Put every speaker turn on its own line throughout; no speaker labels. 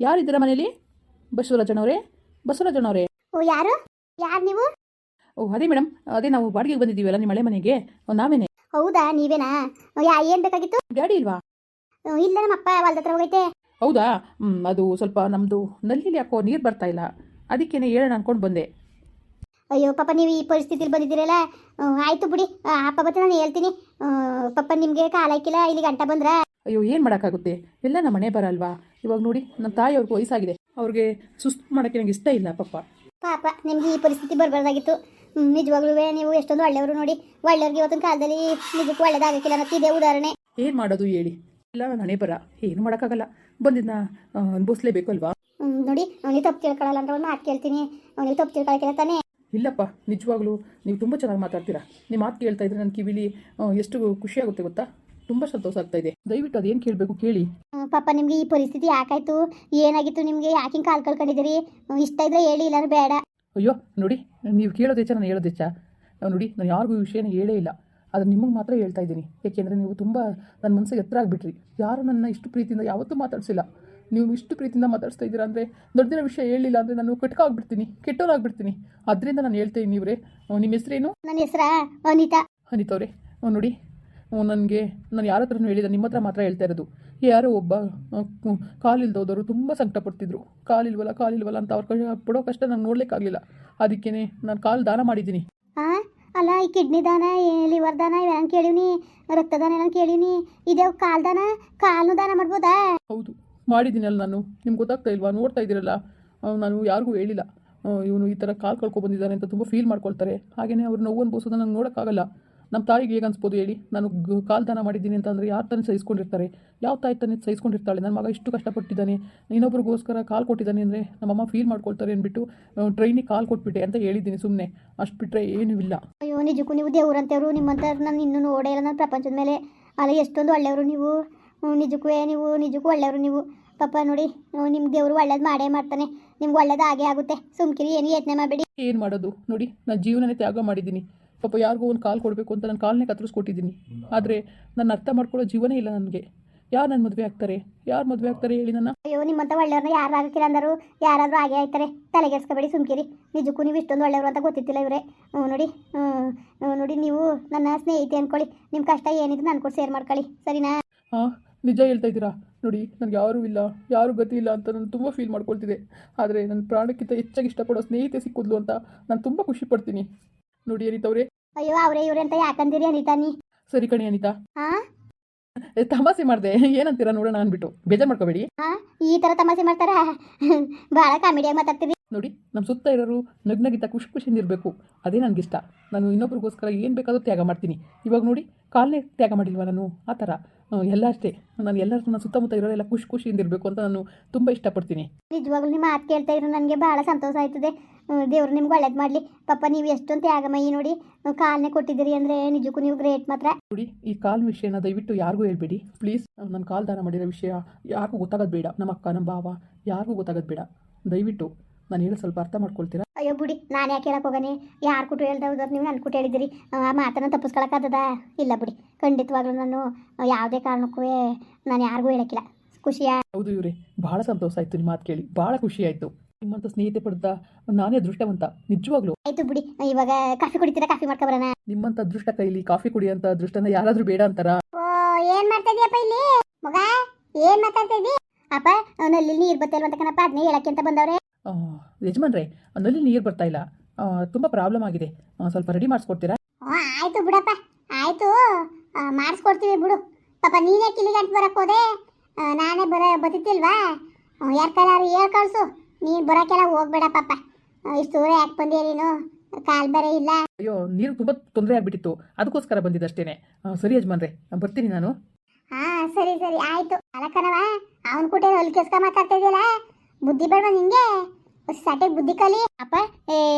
ಯಾರಿದ್ದೀರಾ ಮನೇಲಿ ಬಸವರಾಜನವರೇ? ಬಸವರಾಜನವರೇ?
ಓ ಯಾರು? ಯಾರು ನೀವು?
ಓ ಅದೇ ಮೇಡಮ್ ಅದೇ ನಾವು ಬಾಡಿಗೆಗೆ ಬಂದಿದ್ದೀವಲ್ಲ ನಿಮ್ಮ ಹಳೆ ಮನೆಗೆ. ನಾವೇನೆ?
ಹೌದಾ ನೀವೇನಾ? ಯಾ ಏನು ಬೇಕಾಗಿತ್ತು?
ಗಾಡಿ ಇಲ್ವಾ?
ಇಲ್ಲ ನಮ್ಮ ಅಪ್ಪ ಹೊಲ್ದ ಹತ್ರ ಹೋಗೈತೆ.
ಹೌದಾ? ಹ್ಮ್, ಅದು ಸ್ವಲ್ಪ ನಮ್ಮದು ನಲ್ಲಿಲಿ ಯಾಕೋ ನೀರು ಬರ್ತಾ ಇಲ್ಲ. ಅದಕ್ಕೇನೆ ಹೇಳೋಣ ಅನ್ಕೊಂಡು ಬಂದೆ.
ಅಯ್ಯೋ ಪಾಪ ನೀವು ಈ ಪರಿಸ್ಥಿತಿಲಿ ಬಂದಿದ್ದೀರಲ್ಲ. ಹ್ಮ್, ಆಯ್ತು ಬಿಡಿ. ಆ, ಅಪ್ಪ ಬತ್ತೆ ನಾನು ಹೇಳ್ತೀನಿ. ಹ್ಮ್, ಪಾಪ ನಿಮಗೆ ಕಾಲ ಹಾಕಿಲ್ಲ ಇಲ್ಲಿ ಗಂಟ ಬಂದ್ರ?
ಅಯ್ಯೋ ಏನು ಮಾಡೋಕ್ಕಾಗುತ್ತೆ? ಎಲ್ಲ ನಮ್ಮ ಮನೆ ಬರಲ್ವಾ? ಇವಾಗ ನೋಡಿ ನನ್ನ ತಾಯಿ ಅವ್ರಿಗೆ ವಯಸ್ಸಾಗಿದೆ. ಅವ್ರಿಗೆ ಸುಸ್ತು ಮಾಡೋಕ್ಕೆ ನಂಗೆ ಇಷ್ಟ ಇಲ್ಲ ಪಾಪ
ಪಾಪ ನಿಮ್ಗೆ ಈ ಪರಿಸ್ಥಿತಿ ಬರಬಾರ್ದಾಗಿತ್ತು. ನಿಜವಾಗ್ಲೂ ನೀವು ಎಷ್ಟೊಂದು ಒಳ್ಳೆಯವರು ನೋಡಿ. ಒಳ್ಳೆಯವ್ರಿಗೆ ಇವತ್ತಿನ ಕಾಲದಲ್ಲಿ ನಿಜಕ್ಕೂ ಒಳ್ಳೇದಾಗಕ್ಕಿಲ್ಲ ಅನ್ನೋದು ಇದೇ ಉದಾಹರಣೆ.
ಏನು ಮಾಡೋದು ಹೇಳಿ? ಇಲ್ಲ ನಾನೇ ಹಣೆ ಬರ. ಏನು ಮಾಡೋಕ್ಕಾಗಲ್ಲ. ಬಂದಿದ್ದನ್ನ ಅನುಭವಿಸ್ಲೇಬೇಕು ಅಲ್ವಾ?
ನೋಡಿ ಅವನಿಗೆ ತಪ್ಪು ತಿಳ್ಕೊಳ್ಳಲ್ಲ ಅಂತ ಒಂದು ಮಾತು ಕೇಳ್ತೀನಿ. ಅವನಿಗೆ ತಪ್ಪು ತಿಳ್ಕೊಳಕ್ಕಿಲ್ಲ ತಾನೇ.
ಇಲ್ಲಪ್ಪ ನಿಜವಾಗ್ಲೂ ನೀವು ತುಂಬ ಚೆನ್ನಾಗಿ ಮಾತಾಡ್ತೀರಾ. ನಿಮ್ಮ ಮಾತು ಕೇಳ್ತಾ ಇದ್ರೆ ನನ್ನ ಕಿವಿಲಿ ಎಷ್ಟು ಖುಷಿಯಾಗುತ್ತೆ ಗೊತ್ತಾ? ತುಂಬ ಸಂತೋಷ ಆಗ್ತಾ ಇದೆ. ದಯವಿಟ್ಟು ಅದೇನ್ ಕೇಳಬೇಕು ಕೇಳಿ.
ಪಾಪ ನಿಮ್ಗೆ ಈ ಪರಿಸ್ಥಿತಿ ಯಾಕಾಯ್ತು? ಏನಾಗಿತ್ತು ನಿಮ್ಗೆ? ಯಾಕೆ ಕಾಲ್ ಕಳ್ಕೊಂಡಿದ್ರಿ ಕಳ್ಕೊಂಡಿದ್ದೀರಿ ಇಷ್ಟ ಇದ್ರೆ ಹೇಳಿ ಇಲ್ಲ ಬೇಡ.
ಅಯ್ಯೋ ನೋಡಿ ನೀವು ಕೇಳೋದೆಚ್ಚ ನಾನು ಹೇಳೋದೆಚ್ಚ ನೋಡಿ ನಾನು ಯಾರಿಗೂ ಈ ವಿಷಯನ ಹೇಳೇ ಇಲ್ಲ. ಆದರೆ ನಿಮಗೆ ಮಾತ್ರ ಹೇಳ್ತಾ ಇದ್ದೀನಿ. ಏಕೆಂದರೆ ನೀವು ತುಂಬ ನನ್ನ ಮನಸ್ಸಿಗೆ ಹತ್ರ ಆಗಿಬಿಟ್ರಿ. ಯಾರು ನನ್ನ ಇಷ್ಟು ಪ್ರೀತಿಯಿಂದ ಯಾವತ್ತೂ ಮಾತಾಡಿಸಿಲ್ಲ. ನೀವು ಇಷ್ಟು ಪ್ರೀತಿಯಿಂದ ಮಾತಾಡಿಸ್ತಾ ಇದ್ದೀರಾ ಅಂದರೆ ದೊಡ್ಡದಿನ ವಿಷಯ ಹೇಳಿಲ್ಲ ಅಂದರೆ ನಾನು ಕಟ್ಕ ಆಗ್ಬಿಡ್ತೀನಿ ಕೆಟ್ಟೋರಾಗ್ಬಿಡ್ತೀನಿ ಅದರಿಂದ ನಾನು ಹೇಳ್ತಾ ಇದ್ದೀನಿ ಇವರೇ. ನಿಮ್ಮ ಹೆಸರೇನು?
ನನ್ನ ಹೆಸರಾ ಅನಿತಾ.
ಅನಿತವ್ರೆ. ನನಗೆ ನಾನು ಯಾರ ಹತ್ರನೂ ಹೇಳಿಲ್ಲ ನಿಮ್ಮ ಹತ್ರ ಮಾತ್ರ ಹೇಳ್ತಾ ಇರೋದು. ಯಾರೋ ಒಬ್ಬ ಕಾಲಿಲ್ದೋದವರು ತುಂಬ ಸಂಕಟ ಪಡ್ತಿದ್ರು ಕಾಲಿಲ್ವಲ್ಲ ಕಾಲಿಲ್ವಲ್ಲ ಅಂತ ಅವ್ರ ಕಷ್ಟ ಪಡೋ ಕಷ್ಟ ನಂಗೆ ನೋಡ್ಲಿಕ್ಕಾಗಲಿಲ್ಲ. ಅದಕ್ಕೇನೆ ನಾನು ಕಾಲು ದಾನ ಮಾಡಿದ್ದೀನಿ.
ಆ? ಅಲ್ಲ ಈ ಕಿಡ್ನಿ ದಾನ ಲಿವರ್ ದಾನ ಇವೆಲ್ಲ ಕೇಳೀನಿ ರಕ್ತದಾನ ಎಲ್ಲ ಕೇಳೀನಿ ಇದೇ ಕಾಲ್ ದಾನ ಕಾಲು ದಾನ ಮಾಡ್ಬೋದಾ?
ಹೌದು ಮಾಡಿದ್ದೀನಲ್ಲ ನಾನು. ನಿಮ್ಗೆ ಗೊತ್ತಾಗ್ತಾ ಇಲ್ವಾ? ನೋಡ್ತಾ ಇದ್ದೀರಲ್ಲ. ನಾನು ಯಾರಿಗೂ ಹೇಳಿಲ್ಲ. ಇವನು ಈ ಥರ ಕಾಲು ಕಳ್ಕೊಂಡು ಬಂದಿದ್ದಾನೆ ಅಂತ ತುಂಬ ಫೀಲ್ ಮಾಡ್ಕೊಳ್ತಾರೆ. ಹಾಗೆಯೇ ಅವ್ರು ನೋವು ಅನ್ಭವಿಸೋದನ್ನ ನಂಗೆ ನೋಡೋಕ್ಕಾಗಲ್ಲ. ನಮ್ಮ ತಾಯಿಗೆ ಹೇಗೆ ಅನ್ಸ್ಬೋದು ಹೇಳಿ? ನಾನು ಕಾಲ್ದಾನ ಕಾಲು ದಾನ ಮಾಡಿದ್ದೀನಿ ಅಂತಂದರೆ ಯಾರು ತಾನೇ ಸಹಿಸ್ಕೊಂಡಿರ್ತಾರೆ? ಯಾವ ತಾಯಿ ತಾನೇ ಸಹಿಸ್ಕೊಂಡಿರ್ತಾಳೆ? ನನ್ನ ಮಗ ಇಷ್ಟು ಕಷ್ಟಪಟ್ಟಿದ್ದಾನೆ. ಇನ್ನೊಬ್ರಿಗೋಸ್ಕರ ಕಾಲು ಕೊಟ್ಟಿದ್ದಾನೆ ಅಂದರೆ ನಮ್ಮಮ್ಮ ಫೀಲ್ ಮಾಡ್ಕೊಳ್ತಾರೆ ಅಂದ್ಬಿಟ್ಟು ಟ್ರೈನಿಗೆ ಕಾಲು ಕೊಟ್ಬಿಟ್ಟೆ ಅಂತ ಹೇಳಿದ್ದೀನಿ ಸುಮ್ಮನೆ ಅಷ್ಟು ಬಿಟ್ಟರೆ ಏನೂ ಇಲ್ಲ.
ಅಯ್ಯೋ ನಿಜಕ್ಕೂ ನೀವು ದೇವ್ರಂತೇವ್ರು ನಿಮ್ಮಂತ ನಾನು ಇನ್ನೂ ಓಡೇ ಇಲ್ಲ. ನನ್ನ ಪ್ರಪಂಚದ ಮೇಲೆ ಅಲ್ಲ ಎಷ್ಟೊಂದು ಒಳ್ಳೆಯವರು ನೀವು. ನಿಜಕ್ಕೂ ನಿಜಕ್ಕೂ ನೀವು ನಿಜಕ್ಕೂ ಒಳ್ಳೆಯವರು ನೀವು. ಪಾಪ ನೋಡಿ ನಿಮ್ಮ ದೇವರು ಒಳ್ಳೇದು ಮಾಡೇ ಮಾಡ್ತಾನೆ. ನಿಮ್ಗೆ ಒಳ್ಳೇದು ಆಗೇ ಆಗುತ್ತೆ. ಸುಮ್ಕಿರಿ ಏನು ಯತ್ನೆ ಮಾಡಬೇಡಿ.
ಏನು ಮಾಡೋದು? ನೋಡಿ ನಾನು ಜೀವನನೇ ತ್ಯಾಗ ಮಾಡಿದ್ದೀನಿ. ಪಾಪ ಯಾರಿಗೂ ಒಂದು ಕಾಲು ಕೊಡಬೇಕು ಅಂತ ನಾನು ಕಾಲನ್ನೇ ಕತ್ತರಿಸ್ಕೊಟ್ಟಿದ್ದೀನಿ. ಆದರೆ ನನ್ನ ಅರ್ಥ ಮಾಡ್ಕೊಳ್ಳೋ ಜೀವನೇ ಇಲ್ಲ ನನಗೆ. ಯಾರು ನನ್ನ ಮದುವೆ ಆಗ್ತಾರೆ? ಯಾರು ಮದುವೆ ಆಗ್ತಾರೆ ಹೇಳಿ ನನ್ನ?
ಅಯ್ಯೋ ನಿಮ್ಮಂತ ಒಳ್ಳೆಯವ್ರನ್ನ ಯಾರು ಆಗಕ್ಕಿಲ್ಲ ಅಂದರು? ಯಾರಾದರೂ ಹಾಗೆ ಆಯ್ತಾರೆ. ತಲೆಗೆಡ್ಸ್ಕೊಬೇಡಿ ಸುಮ್ಕಿರಿ. ನಿಜಕ್ಕೂ ನೀವು ಇಷ್ಟೊಂದು ಒಳ್ಳೆಯವರು ಅಂತ ಗೊತ್ತಿತ್ತಿಲ್ಲ ಇವರೇ. ಹ್ಞೂ ನೋಡಿ ಹ್ಮ್, ನೋಡಿ ನೀವು ನನ್ನ ಸ್ನೇಹಿತೆ ಅಂದ್ಕೊಳ್ಳಿ ನಿಮ್ಮ ಕಷ್ಟ ಏನಿದ್ರು ನಾನು ಕೂಡ ಶೇರ್ ಮಾಡ್ಕೊಳ್ಳಿ. ಸರಿನಾ?
ಹಾಂ ನಿಜ ಹೇಳ್ತಾ ಇದ್ದೀರಾ? ನೋಡಿ ನನಗೆ ಯಾರೂ ಇಲ್ಲ. ಯಾರೂ ಗತಿ ಇಲ್ಲ ಅಂತ ನಾನು ತುಂಬ ಫೀಲ್ ಮಾಡ್ಕೊಳ್ತಿದ್ದೆ. ಆದರೆ ನನ್ನ ಪ್ರಾಣಕ್ಕಿಂತ ಹೆಚ್ಚಾಗಿ ಇಷ್ಟಪಡೋ ಸ್ನೇಹಿತೆ ಸಿಕ್ಕಿದ್ಲು ಅಂತ ನಾನು ತುಂಬ ಖುಷಿ ಪಡ್ತೀನಿ. ನೋಡಿ ಅನಿತವ್ರೆ
ಅಯ್ಯೋ ಅವರೇ ಇವ್ರೆ ಅಂತ ಯಾಕಂದಿರಿ ಅನಿತಾ ನೀ?
ಸರಿ ಕಣಿ ಅನಿತಾ.
ಹಾ?
ಏ, ತಮಾಷೆ ಮಾಡಿದೆ. ಏನಂತೀರಾ ನೋಡೋಣ ಅಂದ್ಬಿಟ್ಟು. ಬೇಜಾರು ಮಾಡ್ಕೋಬೇಡಿ.
ಆ ಈ ತರ ತಮಾಷೆ ಮಾಡ್ತಾರ? ಬಹಳ ಕಾಮಿಡಿಯಾಗಿ ಮಾತಾಡ್ತೀವಿ.
ನೋಡಿ ನಮ್ಮ ಸುತ್ತ ಇರೋರು ನಗ್ನಗಿಂತ ಖುಷಿ ಖುಷಿಯಿಂದ ಇರಬೇಕು. ಅದೇ ನನಗಿಷ್ಟ. ನಾನು ಇನ್ನೊಬ್ರಿಗೋಸ್ಕರ ಏನು ಬೇಕಾದರೂ ತ್ಯಾಗ ಮಾಡ್ತೀನಿ. ಇವಾಗ ನೋಡಿ ಕಾಲನೇ ತ್ಯಾಗ ಮಾಡಿಲ್ವ ನಾನು? ಆ ಥರ. ಎಲ್ಲ ಅಷ್ಟೇ. ನಾನು ಎಲ್ಲರೂ ನನ್ನ ಸುತ್ತಮುತ್ತ ಇರೋರೆಲ್ಲ ಖುಷಿ ಖುಷಿಯಿಂದ ಇರಬೇಕು ಅಂತ ನಾನು ತುಂಬ ಇಷ್ಟಪಡ್ತೀನಿ.
ನಿಜವಾಗ್ಲೂ ನಿಮ್ಮ ಮಾತು ಕೇಳ್ತಾ ಇರೋ ನನಗೆ ಭಾಳ ಸಂತೋಷ ಆಯ್ತದೆ. ದೇವರು ನಿಮ್ಗೆ ಒಳ್ಳೇದು ಮಾಡಲಿ. ಪಾಪ ನೀವು ಎಷ್ಟೊಂದು ತ್ಯಾಗಮಯಿ ನೋಡಿ. ಕಾಲನೇ ಕೊಟ್ಟಿದ್ದೀರಿ ಅಂದರೆ ನಿಜಕ್ಕೂ ನೀವು ಗ್ರೇಟ್ ಮಾತ್ರ.
ನೋಡಿ ಈ ಕಾಲ್ ವಿಷಯನ ದಯವಿಟ್ಟು ಯಾರಿಗೂ ಹೇಳ್ಬೇಡಿ. ಪ್ಲೀಸ್ ನನ್ನ ಕಾಲ್ ದಾನ ಮಾಡಿರೋ ವಿಷಯ ಯಾರಿಗೂ ಗೊತ್ತಾಗೋದು ಬೇಡ. ನಮ್ಮ ಅಕ್ಕ ನಮ್ಮ ಭಾವ ಯಾರಿಗೂ ಗೊತ್ತಾಗೋದು ಬೇಡ. ದಯವಿಟ್ಟು. ನಾನು ಹೇಳಿ ಸ್ವಲ್ಪ ಅರ್ಥ ಮಾಡ್ಕೊಳ್ತೀರಾ?
ಅಯ್ಯೋ ಬಿಡಿ ನಾನು ಯಾಕೆ ಹೇಳಕ್ ಹೋಗನೆ? ಯಾರು ಕುಟು ಹೇಳ್ದವ್ರು ನೀವು ನನ್ನ ಕೂಟ ಹೇಳಿದಿರಿ ಆ ಮಾತನ್ನು ತಪ್ಪಿಸ್ಕೊಳಕ್ಕಾಗದ ಇಲ್ಲ ಬಿಡಿ ಖಂಡಿತವಾಗ್ಲೂ ನಾನು ಯಾವುದೇ ಕಾರಣಕ್ಕೂ ನಾನು ಯಾರಿಗೂ ಹೇಳಕ್ಕಿಲ್ಲ. ಖುಷಿಯ
ಹೌದು ಇವ್ರೆ ಬಹಳ ಸಂತೋಷ ಆಯ್ತು ನಿಮ್ಮ ಮಾತು ಕೇಳಿ ಬಹಳ ಖುಷಿ ಆಯ್ತು. ನಿಮ್ಮಂತ ಸ್ನೇಹಿತೆ ಪಡೆದ ನಾನೇ ಅದೃಷ್ಟವಂತ ನಿಜವಾಗ್ಲು.
ಆಯ್ತು ಬಿಡಿ ಇವಾಗ ಕಾಫಿ ಕುಡಿತೀರಾ ಕಾಫಿ ಮಾಡ್ಕೊಬರೋಣ
ನಿಮ್ಮಂತ ಅದೃಷ್ಟ ಕೈಲಿ ಕಾಫಿ ಕುಡಿಯೋಂಥ ಅದೃಷ್ಟನ ಯಾರಾದ್ರೂ ಬೇಡ ಅಂತಾರ?
ಓ ಏನ್ ಮಾಡ್ತಾ ಇದೀಯಪ್ಪ ಇಲ್ಲಿ? ಮಗ ಏನ್ ಮಾತಾಡ್ತಾ ಅಪ್ಪ ಅವನಲ್ಲಿ ನೀರ್ ಬತ್ತಲ್ವಂತ ಕಣಪ್ಪ ಅದನ್ನೇ ಹೇಳಕ್ಕೆ ಅಂತ ಬಂದವ್ರೆ.
ಯಜಮಾನ್ರೆ ನಲ್ಲಿ ನೀರು ಬರ್ತಾ ಇಲ್ಲ. ತುಂಬ ಪ್ರಾಬ್ಲಮ್ ಆಗಿದೆ. ಸ್ವಲ್ಪ ರೆಡಿ ಮಾಡಿಸ್ಕೊಡ್ತೀರಾ?
ಆಯಿತು ಬಿಡಪ್ಪ. ಆಯ್ತು. ಮಾಡಿಸ್ಕೊಡ್ತೀವಿ ಬಿಡು. ಪಾಪ ನೀನೇ ಕಿಲಿಗಂಟ್ ಬರಕ್ ಹೋದೆ. ನಾನೇ ಬರ ಬತ್ತಿಲ್ವಾ ಯಾರ ಕೈಲಾರು ಹೇಳ್ ಕಳ್ಸು. ನೀನ್ ಬರೋಕ್ಕೆಲ್ಲ ಹೋಗ್ಬೇಡ ಪಾಪ. ಇಷ್ಟು ದೂರ ಯಾಕೆ ಬಂದೆ ನೀನು? ಕಾಲ್ ಬೇರೆ ಇಲ್ಲ.
ಅಯ್ಯೋ ನೀರು ತುಂಬ ತೊಂದರೆ ಆಗ್ಬಿಟ್ಟಿತ್ತು. ಅದಕ್ಕೋಸ್ಕರ ಬಂದಿದ್ದಷ್ಟೇನೆ. ಅಷ್ಟೇನೆ ಸರಿ ಯಜಮಾನ್ರೆ ಬರ್ತೀನಿ ನಾನು.
ಹಾ ಸರಿ ಸರಿ ಆಯ್ತು. ಅಲಕ್ಕನವ ಅವನ್ ಕೂಟ ಹೊಲ್ ಕೆಸ್ಕ ಮಾತಾಡ್ತಾ ಇದೆಯಲ್ಲ? ಬುದ್ಧಿ ಬೇಡ ನಿಂಗೆ? ಸಟೆ ಬುದ್ಧಿ ಕಲಿ, ಅಪ್ಪ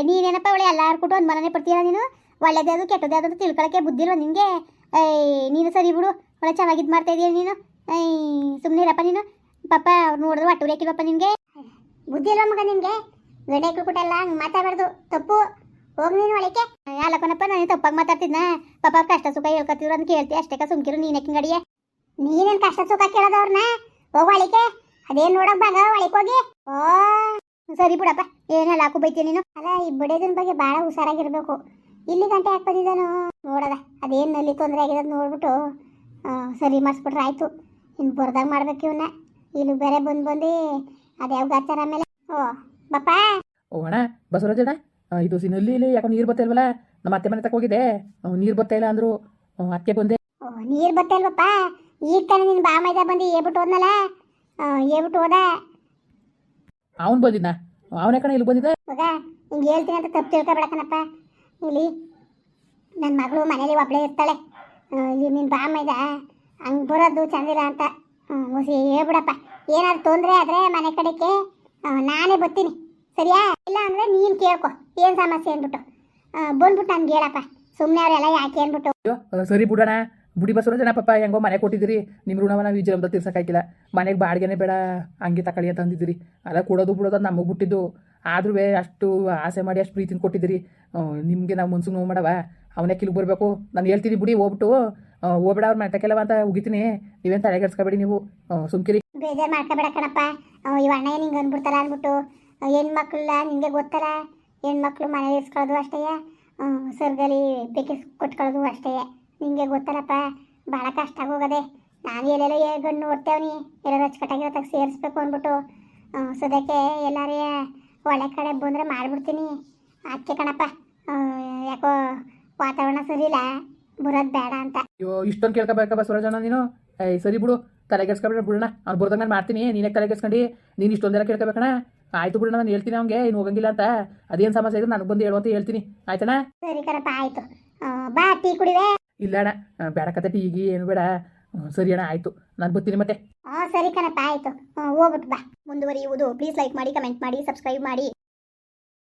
ನೀನೇನಪ್ಪ ಒಳ್ಳೆ ಎಲ್ಲಾರು ಕೊಟ್ಟು ಒಂದು ಮನನೇ ನೀನು? ಒಳ್ಳೇದೇ ಅದು ಕೆಟ್ಟದೇ ಅಂತ ತಿಳ್ಕೊಳಕ್ಕೆ ಬುದ್ಧಿ ಇಲ್ವ ನಿಂಗೆ? ಏಯ್ ನೀನು ಸರಿ ಬಿಡು, ಒಳ್ಳೆ ಚೆನ್ನಾಗಿದ್ ಮಾಡ್ತಾ ಇದೀಯ ನೀನು? ಸುಮ್ಮನೆ ಇರಪ್ಪ ನೀನು. ಪಾಪ ಅವ್ರು ನೋಡಿದ್ರೆ ಒಟ್ಟು ಉರಿಯಾಕಿಲ್ವಪ್ಪ ನಿನ್ಗೆ? ಬುದ್ಧಿ ಇಲ್ವ ಮಗ ನಿನಗೆ? ಗಂಡೈಕ್ಳು ಕೂಟ ಎಲ್ಲ ಹಂಗೆ ಮಾತಾಡಬಾರ್ದು, ತಪ್ಪು. ಹೋಗ್ ನೀನು ಒಳಕ್ಕೆ. ಅಲ್ಲಪ್ಪನಪ್ಪ ನಾನು ತಪ್ಪಾಗಿ ಮಾತಾಡ್ತಿದ್ನ? ಪಾಪ ಕಷ್ಟ ಸುಖ ಹೇಳ್ಕೊತಿದ್ರು ಅಂತ ಕೇಳ್ತಿ ಅಷ್ಟೇ ಸುಮ್ಕಿರು ನೀನ್ ಯಾಕಿಂಗ್ ನೀನೇನು ಕಷ್ಟ ಸುಖ ಕೇಳೋದವ್ರನ್ನ ಹೋಗ್ವಾಳಿಕೆ ಅದೇನ್ ನೋಡಕ್ ಬಾಗ ಒಳಕ್ಕೆ ಹೋಗಿ. ಓ. ಸರಿ ಬಿಡಪ್ಪ ಏನೆಲ್ಲ ಹಾಕು ಬೈತೀನಿ ನೀನು? ಅಲ್ಲ ಈ ಬಡೇದನ್ ಬಗ್ಗೆ ಭಾಳ ಹುಷಾರಾಗಿರ್ಬೇಕು. ಇಲ್ಲಿ ಗಂಟೆ ಯಾಕೆ ಬಂದಿದ್ದಾನು? ನೋಡದ ಅದೇನು ನಲ್ಲಿ ತೊಂದರೆ ಆಗಿದೆ ನೋಡ್ಬಿಟ್ಟು ಸರಿ ಮಾಡಿಸ್ಬಿಟ್ರೆ ಆಯ್ತು. ಇನ್ನು ಬರ್ದಾಗ ಮಾಡ್ಬೇಕು ಇವನ್ನ ಇಲ್ಲಿ ಬೇರೆ ಬಂದು ಬಂದು ಅದ್ಯಾವ ಗಾಚಾರ ಆಮೇಲೆ? ಓ ಬಪ್ಪ?
ಓ ಅಣ್ಣ ಬಸವರಾಜಣ್ಣ ಆ, ಇದು ಸಿನಲ್ಲಿ ಇಲ್ಲಿ ಯಾಕೋ ನೀರು ಬರ್ತಾ ಇಲ್ವಲ್ಲ? ನಮ್ಮ ಅತ್ತೆ ಮನೆ ತಕ ಹೋಗಿದ್ದೆ. ನೀರು ಬರ್ತಾ ಇಲ್ಲ ಅಂದರು. ಅತ್ತೆ ಬಂದೆ.
ಓ ನೀರು ಬತ್ತಲ್ವಪ್ಪ ಈಗ ತಾನೇ ನಿನ್ನ ಬಾ ಮೈದ ಬಂದು ಏಬಿಟ್ಟು ಹೋದ್ನಲ್ಲ? ಏಬಿಟ್ಟು ಹೋದ.
ಅವನು ಬಂದಿದ್ನ? ಅವನೇ ಕಣ ಇಲ್ಲಿ ಬಂದಿದ್ದ?
ಮಗ ಹಿಂಗೆ ಹೇಳ್ತೀನಿ ಅಂತ ತಪ್ಪು ತಿಳ್ಕೊಬೇಡ ಕಣಪ್ಪ ಇಲ್ಲಿ ನನ್ನ ಮಗಳು ಮನೇಲಿ ಒಬ್ಬಳೇ ಇರ್ತಾಳೆ. ಇಲ್ಲಿ ನಿನ್ನ ಬಾ ಮೈದ ಹಂಗೆ ಬರೋದು ಚಂದಿಲ್ಲ ಅಂತ. ಮುಸಿ ಹೇಳ್ಬಿಡಪ್ಪ. ಏನಾದ್ರು ತೊಂದರೆ ಆದರೆ ಮನೆ ಕಡೆಗೆ ನಾನೇ ಬರ್ತೀನಿ. ಸರಿಯಾ? ಇಲ್ಲ ಅಂದ್ರೆ ನೀನು ಕೇಳ್ಕೊ. ಏನು ಸಮಸ್ಯೆ ಅಂದ್ಬಿಟ್ಟು. ಬಂದ್ಬಿಟ್ಟು ನನ್ಗೆ ಹೇಳಪ್ಪ. ಸುಮ್ಮನೆ ಅವರೆಲ್ಲ ಯಾಕೆ ಅಂದ್ಬಿಟ್ಟು.
ಸರಿ ಬಿಡೋಣ. ಬುಡಿ ಬಸವರಾಜನ ಪಾಪ ಹೆಂಗೋ ಮನೆ ಕೊಟ್ಟಿದ್ದೀರಿ, ನಿಮ್ಮ ಋಣವನ್ನ ನಾವು ವಿಜೃಂಭ ತೀರ್ಸಕ್ಕಾಗಿಲ್ಲ ಮನೆಗೆ ಬಾಡಿಗೆನೇ ಬೇಡ ಹಂಗೆ ತಕೊಳ್ಳಿ ಅಂತ ಅಂದಿದ್ದೀರಿ. ಅಲ್ಲ ಕೊಡೋದು ಬಿಡೋದು ಅದು ನಮಗೆ ಬಿಟ್ಟಿದ್ದು. ಆದ್ರೂ ಅಷ್ಟು ಆಸೆ ಮಾಡಿ ಅಷ್ಟು ಪ್ರೀತಿನ ಕೊಟ್ಟಿದ್ದೀರಿ. ನಿಮಗೆ ನಾವು ಮನ್ಸಿಗೆ ನೋವು ಮಾಡವ. ಅವನೇ ಕಿಲ್ಗೆ ಬರಬೇಕು. ನಾನು ಹೇಳ್ತೀನಿ ಬಿಡಿ, ಹೋಗ್ಬಿಟ್ಟು ಹೋಗ್ಬೇಡ ಅವ್ರ ಮನೆ ಕೆಲವ ಅಂತ ಉಗಿತೀನಿ. ನೀವೇನು ತಲೆಗೆಡ್ಸ್ಕೊಬೇಡಿ ನೀವು. ಸುಮ್ಕಿರಿ.
ಬೇಜಾರು ಮಾಡ್ಕೋಬೇಡ ಕಣಪ್ಪ. ಇವ ಅಣ್ಣ ಹಿಂಗೆ ಅಂದ್ಬಿಡ್ತಾರ ಅಂದ್ಬಿಟ್ಟು ಹೆಣ್ಮಕ್ಳ ನಿಮಗೆ ಗೊತ್ತಲ್ಲ? ಹೆಣ್ಮಕ್ಳು ಮನೆ ಇರ್ಸ್ಕೊಳ್ಳೋದು ಅಷ್ಟೇ ಸರ್ಗಲಿ ಬೇಕಿಸ್ ಕೊಟ್ಕೊಳ್ಳೋದು ಅಷ್ಟೇ ನಿಂಗೆ ಗೊತ್ತಲ್ಲಪ್ಪ ಭಾಳ ಕಷ್ಟ ಆಗೋಗದೆ. ನಾನು ಎಲ್ಲೆಲ್ಲ ಹೇಳ್ಕೊಂಡು ನೋಡ್ತೇವ್ನಿ ಎಲ್ಲರೂ ಅಚ್ಚುಕಟ್ಟಾಗಿರೋತಾಗ ಸೇರಿಸ್ಬೇಕು ಅಂದ್ಬಿಟ್ಟು. ಸದ್ಯಕ್ಕೆ ಎಲ್ಲಾರೇ ಒಳ್ಳೆ ಕಡೆ ಬಂದರೆ ಮಾಡಿಬಿಡ್ತೀನಿ. ಅದಕ್ಕೆ ಕಣಪ್ಪ ಯಾಕೋ ವಾತಾವರಣ ಸರಿ ಇಲ್ಲ ಬರೋದು ಬೇಡ ಅಂತ.
ಅಯ್ಯೋ ಇಷ್ಟೊಂದು ಕೇಳ್ಕೊಬೇಕಪ್ಪ ಸುರಜಣ್ಣ ನೀನು. ಏಯ್ ಸರಿ ಬಿಡು ತಲೆಗೆಡ್ಸ್ಕೊಬೇಡ ಬಿಡೋಣ ಅವ್ನು ಬರ್ದಂಗೆ ನಾನು ಮಾಡ್ತೀನಿ ನೀನೇ ತಲೆಗೆಡ್ಸ್ಕೊಂಡು ನೀನು ಇಷ್ಟೊಂದೆಲ್ಲ ಕೇಳ್ಕೊಬೇಕಣ ಆಯ್ತು ಬಿಡೋಣ ನಾನು ಹೇಳ್ತೀನಿ ಅವ್ನಿಗೆ ಇನ್ನು ಹೋಗಂಗಿಲ್ಲ ಅಂತ. ಅದೇನು ಸಮಸ್ಯೆ ಇದ್ರೆ ನನಗೆ ಬಂದು ಹೇಳು ಅಂತ ಹೇಳ್ತೀನಿ. ಆಯ್ತಣ್ಣ?
ಸರಿ ಕಣಪ್ಪ ಆಯಿತು. ಬಾ ಟೀ ಕುಡಿವೆ.
ಇಲ್ಲ ಅಣ್ಣ ಬೇಡ ಕತಟಿ, ಈಗ ಏನು ಬೇಡ. ಸರಿ ಅಣ್ಣ, ಆಯಿತು. ನಾನು ಬರ್ತೀನಿ ಮತ್ತೆ.
ಹಾಂ ಸರಿ ಕಣಪ್ಪ, ಆಯ್ತು. ಹೋಗ್ಬಿಟ್ಟು ಬಾ. ಮುಂದುವರಿಯುವುದು. ಪ್ಲೀಸ್ ಲೈಕ್ ಮಾಡಿ ಕಮೆಂಟ್ ಮಾಡಿ ಸಬ್ಸ್ಕ್ರೈಬ್ ಮಾಡಿ.